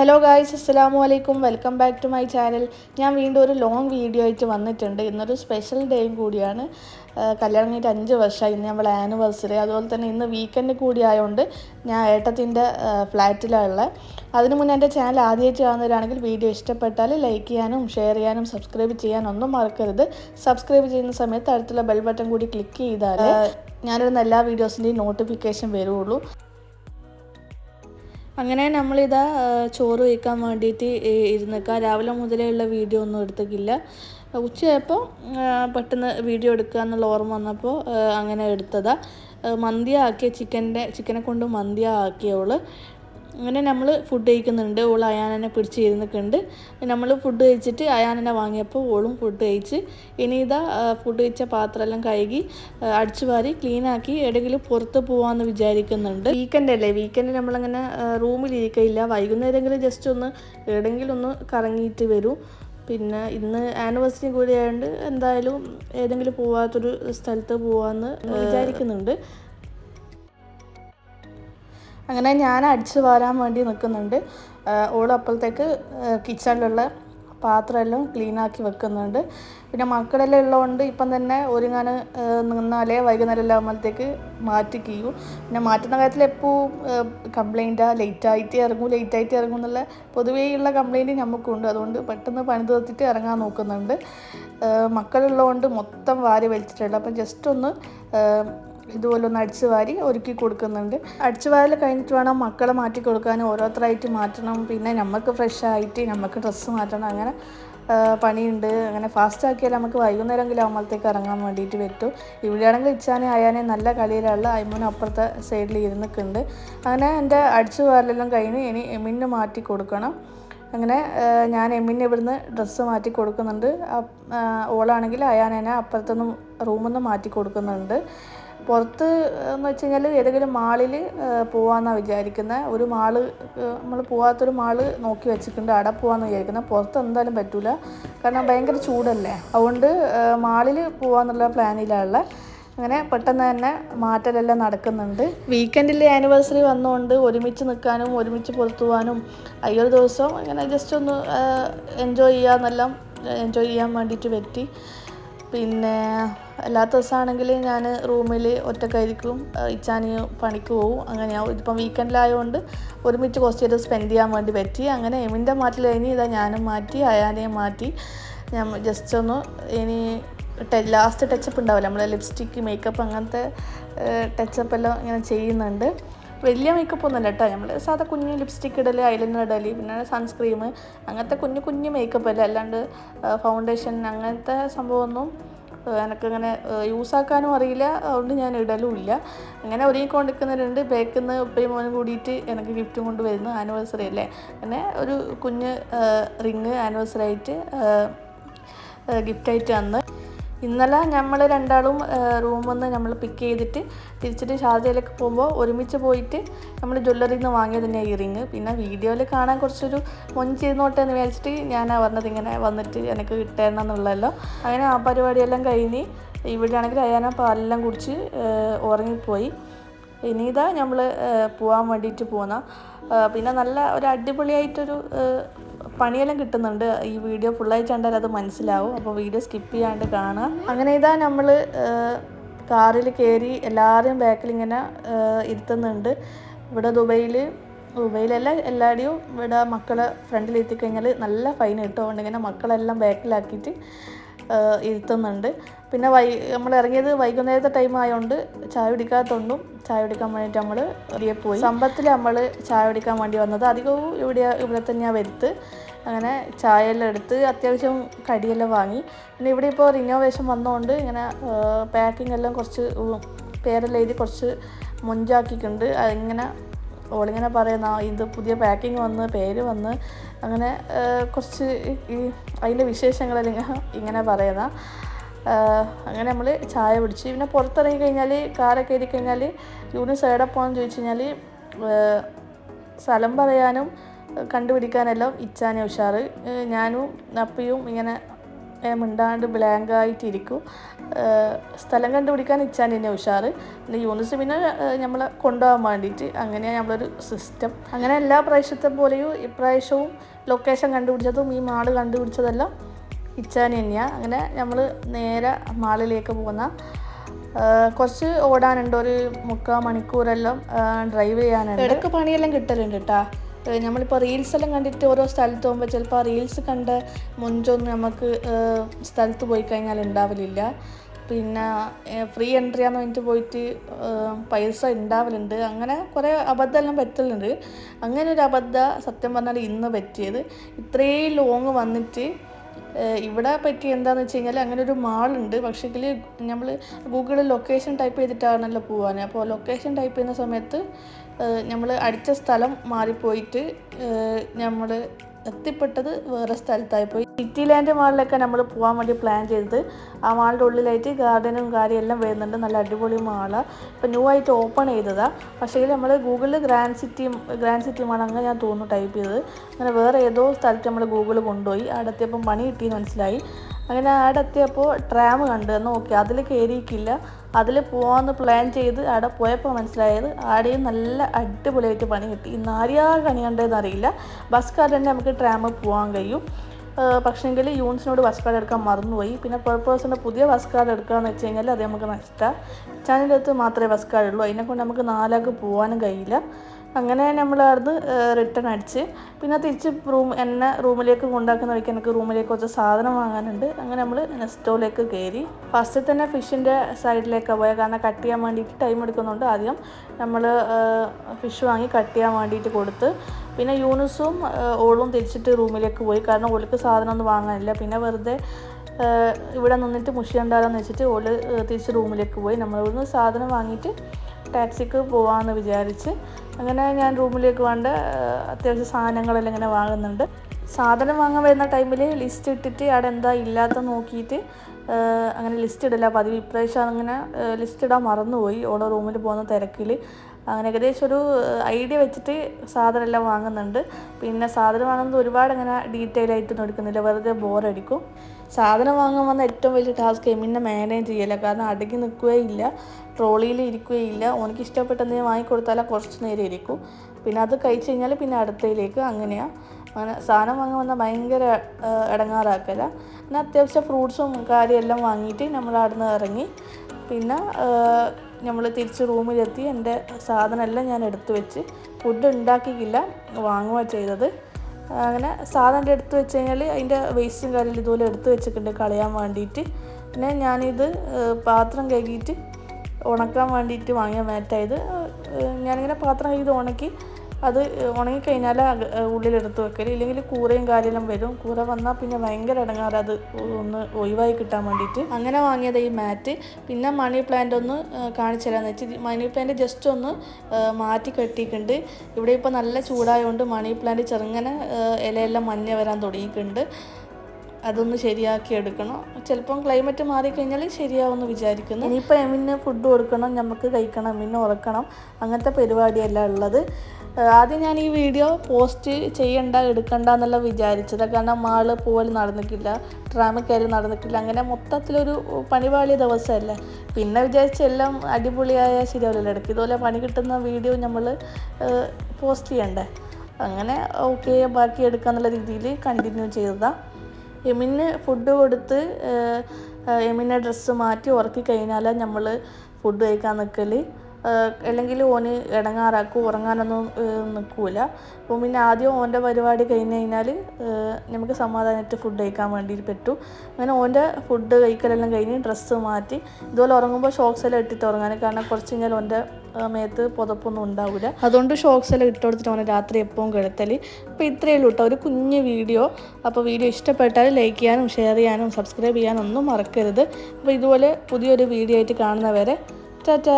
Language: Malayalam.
ഹലോ ഗായ്സ് അസ്സലാമു അലൈക്കും welcome back to my channel ഞാൻ വീണ്ടും ഒരു ലോങ് വീഡിയോ ആയിട്ട് വന്നിട്ടുണ്ട്. ഇന്നൊരു സ്പെഷ്യൽ ഡേയും കൂടിയാണ്. കല്യാണം കഴിഞ്ഞിട്ട് അഞ്ച് വർഷമായി. ഇന്ന് നമ്മൾ ആനിവേഴ്സറി അതുപോലെ തന്നെ ഇന്ന് വീക്കെൻഡ് കൂടി ആയതുകൊണ്ട് ഞാൻ ഏട്ടത്തിന്റെ ഫ്ലാറ്റിലാണ് അതിനു മുന്നേ എന്റെ ചാനൽ ആദ്യമായിട്ട് കാണുന്നവരാണെങ്കിൽ വീഡിയോ ഇഷ്ടപ്പെട്ടാൽ ലൈക്ക് ചെയ്യാനും ഷെയർ ചെയ്യാനും സബ്സ്ക്രൈബ് ചെയ്യാൻ ഒന്നും മറക്കരുത്. സബ്സ്ക്രൈബ് ചെയ്യുന്ന സമയത്ത് അടുത്തുള്ള ബെൽ ബട്ടൺ കൂടി ക്ലിക്ക് ചെയ്താൽ ഞാനിടുന്ന എല്ലാ വീഡിയോസിന്റെയും നോട്ടിഫിക്കേഷൻ വരുള്ളൂ. അങ്ങനെ നമ്മളിതാ ചോറ് വയ്ക്കാൻ വേണ്ടിയിട്ട് ഇരുന്നേക്കാം. രാവിലെ മുതലേ ഉള്ള വീഡിയോ ഒന്നും എടുത്തിട്ടില്ല. ഉച്ചയായപ്പോൾ പെട്ടെന്ന് വീഡിയോ എടുക്കുക എന്നുള്ള ഓർമ്മ വന്നപ്പോൾ അങ്ങനെ എടുത്തതാണ് മന്തിയാക്കിയ ചിക്കന്റെ ചിക്കനെ കൊണ്ട് മന്തി ആക്കിയവൾ അങ്ങനെ നമ്മൾ ഫുഡ് കഴിക്കുന്നുണ്ട്. ഓൾ അയാനെ പിടിച്ച് ഇരുന്നിട്ടുണ്ട് നമ്മൾ ഫുഡ് കഴിച്ചിട്ട് അയാനെ വാങ്ങിയപ്പോൾ ഓളും ഫുഡ് കഴിച്ച് ഇനി ഇതാ ഫുഡ് കഴിച്ച പാത്രമെല്ലാം കഴുകി അടിച്ചു വാരി ക്ലീനാക്കി എവിടെയെങ്കിലും പുറത്ത് പോകാമെന്ന് വിചാരിക്കുന്നുണ്ട്. വീക്കെൻഡ് അല്ലേ? വീക്കെൻഡ് നമ്മളങ്ങനെ റൂമിൽ ഇരിക്കയില്ല. വൈകുന്നേരമെങ്കിലും ജസ്റ്റ് ഒന്ന് എവിടെയെങ്കിലും ഒന്ന് കറങ്ങിയിട്ട് വരും. പിന്നെ ഇന്ന് ആനിവേഴ്സറി കൂടി ആയതുകൊണ്ട് എന്തായാലും ഏതെങ്കിലും പോവാത്തൊരു സ്ഥലത്ത് പോവാമെന്ന് വിചാരിക്കുന്നുണ്ട്. അങ്ങനെ ഞാൻ അടിച്ചു വാരാൻ വേണ്ടി നിൽക്കുന്നുണ്ട്. ഓളപ്പോഴത്തേക്ക് കിച്ചണിലുള്ള പാത്രമെല്ലാം ക്ലീനാക്കി വെക്കുന്നുണ്ട്. പിന്നെ മക്കളെല്ലാം ഉള്ളതുകൊണ്ട് ഇപ്പം തന്നെ ഒരുങ്ങാൻ നിന്നാലേ വൈകുന്നേരം എല്ലാം ആകുമ്പോഴത്തേക്ക് മാറ്റി കീയും. പിന്നെ മാറ്റുന്ന കാര്യത്തിൽ എപ്പോഴും കംപ്ലൈന്റാണ് ലേറ്റായിട്ട് ഇറങ്ങും ലേറ്റായിട്ട് ഇറങ്ങും എന്നുള്ള പൊതുവേയുള്ള കംപ്ലൈന്റ് നമുക്കുണ്ട്. അതുകൊണ്ട് പെട്ടെന്ന് പണി തീർത്തിട്ട് ഇറങ്ങാൻ നോക്കുന്നുണ്ട്. മക്കളുള്ളതുകൊണ്ട് മൊത്തം വാരി വലിച്ചിട്ടുണ്ട് അപ്പം ജസ്റ്റ് ഒന്ന് ഇതുപോലെ ഒന്ന് അടിച്ചു വാരി ഒരുക്കി കൊടുക്കുന്നുണ്ട്. അടിച്ചു വാരൽ കഴിഞ്ഞിട്ട് വേണം മക്കളെ മാറ്റി കൊടുക്കാനും ഓരോരുത്തരായിട്ട് മാറ്റണം. പിന്നെ നമുക്ക് ഫ്രഷ് ആയിട്ട് നമുക്ക് ഡ്രസ്സ് മാറ്റണം. അങ്ങനെ പണിയുണ്ട്. അങ്ങനെ ഫാസ്റ്റ് ആക്കിയാൽ നമുക്ക് വൈകുന്നേരമെങ്കിലും ആകുമ്പോഴത്തേക്ക് ഇറങ്ങാൻ വേണ്ടിയിട്ട് പറ്റും. ഇവിടെയാണെങ്കിൽ ഇച്ചാനെ അയാനെ നല്ല കളിയിലുള്ള അയ്മൂന് അപ്പുറത്തെ സൈഡിൽ ഇരുന്നിട്ടുണ്ട് അങ്ങനെ എന്റെ അടിച്ചു വാരലെല്ലാം കഴിഞ്ഞ് ഇനി എമ്മിന് മാറ്റി കൊടുക്കണം. അങ്ങനെ ഞാൻ എമ്മിന്റെ ഇവിടുന്ന് ഡ്രസ്സ് മാറ്റി കൊടുക്കുന്നുണ്ട്. ഓളാണെങ്കിൽ അയാനെന്നെ അപ്പുറത്തുനിന്ന് റൂമിൽ നിന്ന് മാറ്റി കൊടുക്കുന്നുണ്ട്. പുറത്ത് എന്ന് വെച്ച് കഴിഞ്ഞാൽ ഏതെങ്കിലും മാളിൽ പോകാമെന്നാണ് വിചാരിക്കുന്നത് ഒരു മാൾ നമ്മൾ പോകാത്തൊരു മാൾ നോക്കി വെച്ചിട്ടുണ്ട്. അവിടെ പോകാമെന്ന് വിചാരിക്കുന്നത് പുറത്ത് എന്തായാലും പറ്റില്ല കാരണം ഭയങ്കര ചൂടല്ലേ. അതുകൊണ്ട് മാളിൽ പോകാമെന്നുള്ള പ്ലാനിലുള്ള. അങ്ങനെ പെട്ടെന്ന് തന്നെ മാറ്റലെല്ലാം നടക്കുന്നുണ്ട്. വീക്കെൻഡിലെ ആനിവേഴ്സറി വന്നുകൊണ്ട് ഒരുമിച്ച് നിൽക്കാനും ഒരുമിച്ച് പുറത്തു പോകാനും ഈ ദിവസം ഇങ്ങനെ ജസ്റ്റ് ഒന്ന് എൻജോയ് ചെയ്യാമെന്നെല്ലാം എൻജോയ് ചെയ്യാൻ വേണ്ടിയിട്ട് പറ്റി. പിന്നെ അല്ലാത്ത ദിവസമാണെങ്കിൽ ഞാൻ റൂമിൽ ഒറ്റക്കായിരിക്കും ഇച്ചാനി പണിക്ക് പോവും. അങ്ങനെയാവും ഇതിപ്പം വീക്കെൻഡിലായതുകൊണ്ട് ഒരുമിച്ച് കുറച്ച് നേരം സ്പെൻഡ് ചെയ്യാൻ വേണ്ടി പറ്റി. അങ്ങനെ എമിന്റെ മാറ്റിൽ കഴിഞ്ഞ് ഇതാ ഞാനും മാറ്റി അയാനെയും മാറ്റി. ഞാൻ ജസ്റ്റ് ഒന്ന് ഇനി ലാസ്റ്റ് ടച്ചപ്പ് ഉണ്ടാവില്ല? നമ്മളെ ലിപ്സ്റ്റിക്ക് മേക്കപ്പ് അങ്ങനത്തെ ടച്ചപ്പ് എല്ലാം ഇങ്ങനെ ചെയ്യുന്നുണ്ട്. വലിയ മേക്കപ്പ് ഒന്നുമല്ല കേട്ടോ നമ്മൾ സാധാ കുഞ്ഞ് ലിപ്സ്റ്റിക്ക് ഇടൽ ഐലൈനർ ഇടൽ പിന്നെ സൺസ്ക്രീം അങ്ങനത്തെ കുഞ്ഞു കുഞ്ഞു മേക്കപ്പ് അല്ല? അല്ലാണ്ട് ഫൗണ്ടേഷൻ അങ്ങനത്തെ സംഭവമൊന്നും എനക്കങ്ങനെ യൂസ് ആക്കാനും അറിയില്ല. അതുകൊണ്ട് ഞാൻ ഇടലും ഇല്ല. അങ്ങനെ ഒരേ കൊണ്ടിരിക്കുന്നവരുണ്ട് നിന്ന് ഉപ്പയും മോനും കൂടിയിട്ട് എനിക്ക് ഗിഫ്റ്റും കൊണ്ട് വരുന്നു ആനിവേഴ്സറി അല്ലേ? അങ്ങനെ ഒരു കുഞ്ഞ് റിങ് ആനിവേഴ്സറി ആയിട്ട് ഗിഫ്റ്റായിട്ട് തന്ന്. ഇന്നലെ നമ്മൾ രണ്ടാളും റൂമിൽ നിന്ന് നമ്മൾ പിക്ക് ചെയ്തിട്ട് തിരിച്ചിട്ട് ഷാർജയിലേക്ക് പോകുമ്പോൾ ഒരുമിച്ച് പോയിട്ട് നമ്മൾ ജ്വല്ലറിയിൽ നിന്ന് വാങ്ങിയത് തന്നെ ഇയറിങ് പിന്നെ വീഡിയോയിൽ കാണാൻ കുറച്ചൊരു മൊഞ്ചിരുന്നോട്ടെ എന്ന് വിചാരിച്ചിട്ട് ഞാൻ പറഞ്ഞത് ഇങ്ങനെ വന്നിട്ട് എനിക്ക് കിട്ടണം എന്നുള്ളല്ലോ അങ്ങനെ ആ പരിപാടിയെല്ലാം കഴിഞ്ഞ് ഇവിടെ ആണെങ്കിൽ അയാന പാലെല്ലാം കുടിച്ച് ഉറങ്ങിപ്പോയി. ഇനി ഇതാ നമ്മൾ പോകാൻ വേണ്ടിയിട്ട് പോകുന്ന പിന്നെ നല്ല ഒരു അടിപൊളിയായിട്ടൊരു പണിയെല്ലാം കിട്ടുന്നുണ്ട്. ഈ വീഡിയോ ഫുള്ളായിട്ട് കണ്ടാൽ അത് മനസ്സിലാവും. അപ്പോൾ വീഡിയോ സ്കിപ്പ് ചെയ്യാണ്ട് കാണാം. അങ്ങനെ ഇതാ നമ്മൾ കാറിൽ കയറി എല്ലാവരെയും ബാക്കിൽ ഇങ്ങനെ ഇരുത്തുന്നുണ്ട്. ഇവിടെ ദുബൈയിൽ ദുബൈയിലല്ല എല്ലാവരുടെയും ഇവിടെ മക്കളെ ഫ്രണ്ടിൽ എത്തിക്കഴിഞ്ഞാൽ നല്ല ഫൈൻ കിട്ടും അതുകൊണ്ട് ഇങ്ങനെ മക്കളെല്ലാം ബാക്കിലാക്കിയിട്ട് ഇരുത്തുന്നുണ്ട്. പിന്നെ വൈ നമ്മൾ ഇറങ്ങിയത് വൈകുന്നേരത്തെ ടൈം ആയതുകൊണ്ട് ചായ കുടിക്കാത്തതുകൊണ്ടും ചായ കുടിക്കാൻ വേണ്ടിയിട്ട് നമ്മൾ ഇവിടെ പോയി. സമ്പത്തിൽ നമ്മൾ ചായ കുടിക്കാൻ വേണ്ടി വന്നത് അധികവും ഇവിടെ ഇവിടെ തന്നെയാണ് വരുത്ത്. അങ്ങനെ ചായയെല്ലാം എടുത്ത് അത്യാവശ്യം കടിയെല്ലാം വാങ്ങി. പിന്നെ ഇവിടെ ഇപ്പോൾ റിനോവേഷൻ വന്നതുകൊണ്ട് ഇങ്ങനെ പാക്കിംഗ് എല്ലാം കുറച്ച് പേരെല്ലാം എഴുതി കുറച്ച് മുഞ്ചാക്കിയിട്ടുണ്ട്. അതിങ്ങനെ ഓളിങ്ങനെ പറയുന്ന "ആ, ഇത് പുതിയ പാക്കിംഗ് വന്ന് പേര് വന്ന് അങ്ങനെ കുറച്ച് ഈ അതിന്റെ വിശേഷങ്ങളെല്ലാം ഇങ്ങനെ പറയുന്ന. അങ്ങനെ നമ്മൾ ചായ പിടിച്ച് പിന്നെ പുറത്തിറങ്ങി കഴിഞ്ഞാൽ കാറൊക്കെ കയറി കഴിഞ്ഞാൽ യൂണിസ് എവിടെ പോകാമെന്ന് ചോദിച്ചു കഴിഞ്ഞാൽ സ്ഥലം പറയാനും കണ്ടുപിടിക്കാനെല്ലാം ഇച്ചാനെ ഉഷാറ്. ഞാനും നപ്പിയും ഇങ്ങനെ മിണ്ടാണ്ട് ബ്ലാങ്ക് ആയിട്ടിരിക്കും ഏഹ് സ്ഥലം കണ്ടുപിടിക്കാൻ ഇച്ചാൻ തന്നെ ഉഷാറ്. പിന്നെ യൂണിസ് പിന്നെ നമ്മളെ കൊണ്ടുപോകാൻ വേണ്ടിയിട്ട് അങ്ങനെയാണ് നമ്മളൊരു സിസ്റ്റം അങ്ങനെ എല്ലാ പ്രാവശ്യത്തെ പോലെയും ഇപ്രാവശ്യവും ലൊക്കേഷൻ കണ്ടുപിടിച്ചതും ഈ മാൾ കണ്ടുപിടിച്ചതെല്ലാം ഇച്ചാൻ തന്നെയാണ് അങ്ങനെ നമ്മൾ നേരെ മാളിലേക്ക് പോകുന്ന കുറച്ച് ഓടാനുണ്ട്. ഒരു മുക്കാൽ മണിക്കൂറെല്ലാം ഡ്രൈവ് ചെയ്യാനുണ്ട്. ഇടയ്ക്ക് പണിയെല്ലാം കിട്ടലുണ്ട് കേട്ടാ നമ്മളിപ്പോൾ റീൽസ് എല്ലാം കണ്ടിട്ട് ഓരോ സ്ഥലത്ത് പോകുമ്പോൾ ചിലപ്പോൾ റീൽസ് കണ്ട മുഞ്ചൊന്നും നമുക്ക് സ്ഥലത്ത് പോയി കഴിഞ്ഞാൽ ഉണ്ടാവലില്ല പിന്നെ ഫ്രീ എൻട്രി ആണെന്ന് പറഞ്ഞിട്ട് പോയിട്ട് പൈസ ഉണ്ടാവലുണ്ട് അങ്ങനെ കുറേ അബദ്ധമെല്ലാം പറ്റലുണ്ട്. അങ്ങനെ ഒരു അബദ്ധം സത്യം പറഞ്ഞാൽ ഇന്ന് പറ്റിയത്. ഇത്രയും ലോങ് വന്നിട്ട് ഇവിടെ പറ്റി എന്താണെന്ന് വെച്ച് കഴിഞ്ഞാൽ അങ്ങനെ ഒരു മാളുണ്ട് പക്ഷേ ഇതിൽ നമ്മൾ ഗൂഗിളിൽ ലൊക്കേഷൻ ടൈപ്പ് ചെയ്തിട്ടാണല്ലോ പോകാൻ അപ്പോൾ ലൊക്കേഷൻ ടൈപ്പ് ചെയ്യുന്ന സമയത്ത് നമ്മൾ അടിച്ച സ്ഥലം മാറിപ്പോയിട്ട് നമ്മൾ എത്തിപ്പെട്ടത് വേറെ സ്ഥലത്തായി പോയി സിറ്റി ലാൻഡ് മാളിലൊക്കെ നമ്മൾ പോകാൻ വേണ്ടി പ്ലാൻ ചെയ്തത്. ആ മാളിന്റെ ഉള്ളിലായിട്ട് ഗാർഡനും കാര്യം എല്ലാം വരുന്നുണ്ട്. നല്ല അടിപൊളി മാളാണ് ഇപ്പം ന്യൂ ആയിട്ട് ഓപ്പൺ ചെയ്തതാണ് പക്ഷേ നമ്മൾ ഗൂഗിളിൽ Grand City Grand City mall അങ്ങനെ ഞാൻ തോന്നുന്നു ടൈപ്പ് ചെയ്തത്. അങ്ങനെ വേറെ ഏതോ സ്ഥലത്ത് നമ്മൾ ഗൂഗിൾ കൊണ്ടുപോയി. അവിടെ എത്തിയപ്പം പണി കിട്ടിയെന്ന് മനസ്സിലായി. അങ്ങനെ അവിടെ എത്തിയപ്പോൾ ട്രാം കണ്ടു നോക്കി. അതിൽ കയറിയിട്ടില്ല അതിൽ പോകാമെന്ന് പ്ലാൻ ചെയ്ത് അവിടെ പോയപ്പോൾ മനസ്സിലായത് ആടെയും നല്ല അടിപൊളിയായിട്ട് പണി കിട്ടി. ഇന്ന് ആരെയാ കണി കണ്ടതെന്ന് അറിയില്ല. ബസ് കാർഡ് തന്നെ നമുക്ക് ട്രാം പോകാൻ കഴിയും. പക്ഷേങ്കിൽ യൂണിസിനോട് ബസ് കാർഡ് എടുക്കാൻ മറന്നുപോയി. പിന്നെ പേഴ്പേഴ്സിന്റെ പുതിയ ബസ് കാർഡ് എടുക്കുകയെന്ന് വെച്ച് കഴിഞ്ഞാൽ അത് നമുക്ക് നഷ്ടമാണ് ചാനലിന്റെ അടുത്ത് മാത്രമേ ബസ് കാർഡ് ഉള്ളൂ. അതിനെക്കൊണ്ട് നമുക്ക് നാലാൾക്ക് പോകാനും കഴിയില്ല. അങ്ങനെ നമ്മൾ അവിടുന്ന് റിട്ടേൺ അടിച്ച്. പിന്നെ തിരിച്ച് റൂം എന്നെ റൂമിലേക്ക് കൊണ്ടാക്കുന്ന വഴിക്ക് എനിക്ക് റൂമിലേക്ക് കുറച്ച് സാധനം വാങ്ങാനുണ്ട്. അങ്ങനെ നമ്മൾ നെസ്റ്റോയിലേക്ക് കയറി. ഫസ്റ്റ് തന്നെ ഫിഷിന്റെ സൈഡിലേക്കാണ് പോയത് കാരണം കട്ട് ചെയ്യാൻ വേണ്ടിയിട്ട് ടൈം എടുക്കുന്നുണ്ട്. ആദ്യം നമ്മൾ ഫിഷ് വാങ്ങി കട്ട് ചെയ്യാൻ വേണ്ടിയിട്ട് കൊടുത്ത് പിന്നെ യൂണിസും ഓളും തിരിച്ചിട്ട് റൂമിലേക്ക് പോയി. കാരണം ഓൾക്ക് സാധനം ഒന്നും വാങ്ങാനില്ല. പിന്നെ വെറുതെ ഇവിടെ നിന്നിട്ട് മുഷിയുണ്ടാകാന്ന് വെച്ചിട്ട് ഓൾ തിരിച്ച് റൂമിലേക്ക് പോയി. നമ്മൾ ഇവിടുന്ന് സാധനം വാങ്ങിയിട്ട് ടാക്സിക്ക് പോവാമെന്ന് വിചാരിച്ച് അങ്ങനെ ഞാൻ റൂമിലേക്ക് വേണ്ട അത്യാവശ്യം സാധനങ്ങളെല്ലാം ഇങ്ങനെ വാങ്ങുന്നുണ്ട്. സാധനം വാങ്ങാൻ വരുന്ന ടൈമിൽ ലിസ്റ്റ് ഇട്ടിട്ട് അവിടെ എന്താ ഇല്ലാത്ത നോക്കിയിട്ട് അങ്ങനെ ലിസ്റ്റ് ഇടില്ല പതിവ് ഇപ്രാവശ്യം അങ്ങനെ ലിസ്റ്റ് ഇടാൻ മറന്നുപോയി. ഓരോ റൂമിൽ പോകുന്ന തിരക്കിൽ അങ്ങനെ ഏകദേശം ഒരു ഐഡിയ വെച്ചിട്ട് സാധനം എല്ലാം വാങ്ങുന്നുണ്ട്. പിന്നെ സാധനം വാങ്ങുന്നത് ഒരുപാട് അങ്ങനെ ഡീറ്റെയിൽ ആയിട്ടൊന്നും എടുക്കുന്നില്ല. വെറുതെ ബോറടിക്കും സാധനം വാങ്ങാൻ വന്ന ഏറ്റവും വലിയ ടാസ്ക് എമിനെ മാനേജ് ചെയ്യല കാരണം അടങ്ങി നിൽക്കുകയില്ല ട്രോളിയിൽ ഇരിക്കുകയില്ല ഓനിക്ക് ഇഷ്ടപ്പെട്ട എന്തെങ്കിലും വാങ്ങിക്കൊടുത്താൽ കുറച്ച് നേരം ഇരിക്കും. പിന്നെ അത് കഴിച്ച് കഴിഞ്ഞാൽ പിന്നെ അടുത്തയിലേക്ക് അങ്ങനെയാണ് അങ്ങനെ സാധനം വാങ്ങാൻ വന്നാൽ ഭയങ്കര ഇടങ്ങാറാക്കല. പിന്നെ അത്യാവശ്യം ഫ്രൂട്ട്സും കാര്യമെല്ലാം വാങ്ങിയിട്ട് നമ്മൾ അവിടെ നിന്ന് ഇറങ്ങി പിന്നെ നമ്മൾ തിരിച്ച് റൂമിലെത്തി. എന്റെ സാധനമെല്ലാം ഞാൻ എടുത്തു വെച്ച്. ഫുഡ് ഉണ്ടാക്കിയില്ല. വാങ്ങുക ചെയ്തത്. അങ്ങനെ സാധനം എടുത്ത് വെച്ച് കഴിഞ്ഞാൽ അതിന്റെ വേസ്റ്റും കാര്യം ഇതുപോലെ എടുത്ത് വെച്ചിട്ടുണ്ട് കളയാൻ വേണ്ടിയിട്ട്. പിന്നെ ഞാനിത് പാത്രം കഴുകിയിട്ട് ഉണക്കാൻ വേണ്ടിയിട്ട് വാങ്ങിയ മാറ്റായത് ഞാനിങ്ങനെ പാത്രം കഴുകി ഉണക്കി അത് ഉണങ്ങിക്കഴിഞ്ഞാൽ ഉള്ളിലെടുത്ത് വെക്കൽ ഇല്ലെങ്കിൽ കൂറയും കാര്യം വരും. കൂറ വന്നാൽ പിന്നെ ഭയങ്കര ഇടങ്ങാറ് അത് ഒന്ന് ഒഴിവായി കിട്ടാൻ വേണ്ടിയിട്ട് അങ്ങനെ വാങ്ങിയത് ഈ മാറ്റ്. പിന്നെ മണി പ്ലാന്റ് ഒന്ന് കാണിച്ചു തരാമെന്ന് വെച്ച്. മണി പ്ലാന്റ് ജസ്റ്റ് ഒന്ന് മാറ്റി കെട്ടിയിട്ടുണ്ട്. ഇവിടെ ഇപ്പോൾ നല്ല ചൂടായതുകൊണ്ട് മണി പ്ലാന്റ് ചെറുങ്ങനെ ഇലയെല്ലാം മഞ്ഞ വരാൻ തുടങ്ങിയിട്ടുണ്ട്. അതൊന്ന് ശരിയാക്കി എടുക്കണം. ചിലപ്പം ക്ലൈമറ്റ് മാറിക്കഴിഞ്ഞാൽ ശരിയാവുമെന്ന് വിചാരിക്കുന്നു. ഇനിയിപ്പോൾ എമിന് ഫുഡ് കൊടുക്കണം നമുക്ക് കഴിക്കണം എമിനെ ഉറക്കണം. അങ്ങനത്തെ പരിപാടിയല്ല ഉള്ളത്. ആദ്യം ഞാൻ ഈ വീഡിയോ പോസ്റ്റ് ചെയ്യണ്ട എടുക്കണ്ട എന്നുള്ള വിചാരിച്ചത്. കാരണം മാൾ പോലും നടന്നിട്ടില്ല ട്രാമിൽ കയറി നടന്നിട്ടില്ല. അങ്ങനെ മൊത്തത്തിലൊരു പണിപാളിയ ദിവസമല്ലേ പിന്നെ വിചാരിച്ച എല്ലാം അടിപൊളിയായ ശരിയാവില്ല ഇടയ്ക്ക് ഇതുപോലെ പണി കിട്ടുന്ന വീഡിയോ നമ്മൾ പോസ്റ്റ് ചെയ്യണ്ടേ. അങ്ങനെ ഓക്കെ ബാക്കി എടുക്കാന്നുള്ള രീതിയിൽ കണ്ടിന്യൂ ചെയ്തതാണ് എമിന് ഫുഡ് കൊടുത്ത് എമിനെ ഡ്രസ്സ് മാറ്റി ഉറക്കി കഴിഞ്ഞാൽ നമ്മൾ ഫുഡ് കഴിക്കാൻ നിൽക്കൽ അല്ലെങ്കിൽ ഓന് ഇടങ്ങാറാക്കും ഉറങ്ങാനൊന്നും നിൽക്കൂല അപ്പോൾ പിന്നെ ആദ്യം ഓന്റെ പരിപാടി കഴിഞ്ഞ് കഴിഞ്ഞാൽ നമുക്ക് സമാധാനമായിട്ട് ഫുഡ് കഴിക്കാൻ വേണ്ടി പറ്റും. അങ്ങനെ ഓന്റെ ഫുഡ് കഴിക്കലെല്ലാം കഴിഞ്ഞ് ഡ്രസ്സ് മാറ്റി ഇതുപോലെ ഉറങ്ങുമ്പോൾ ഷോക്സ് എല്ലാം ഇട്ടിട്ട് ഉറങ്ങാൻ. കാരണം കുറച്ച് കഴിഞ്ഞാൽ ഓന്റെ മേത്ത് പുതപ്പൊന്നും ഉണ്ടാവില്ല അതുകൊണ്ട് ഷോക്സ് എല്ലാം ഇട്ട് കൊടുത്തിട്ട് ഓനെ രാത്രി എപ്പോഴും കിടത്തൽ അപ്പോൾ ഇത്രയേ ഉള്ളൂ കേട്ടോ. ഒരു കുഞ്ഞ് വീഡിയോ. അപ്പോൾ വീഡിയോ ഇഷ്ടപ്പെട്ടാൽ ലൈക്ക് ചെയ്യാനും ഷെയർ ചെയ്യാനും സബ്സ്ക്രൈബ് ചെയ്യാനും ഒന്നും മറക്കരുത്. അപ്പോൾ ഇതുപോലെ പുതിയൊരു വീഡിയോ ആയിട്ട് കാണുന്നവരെ ടാറ്റാ!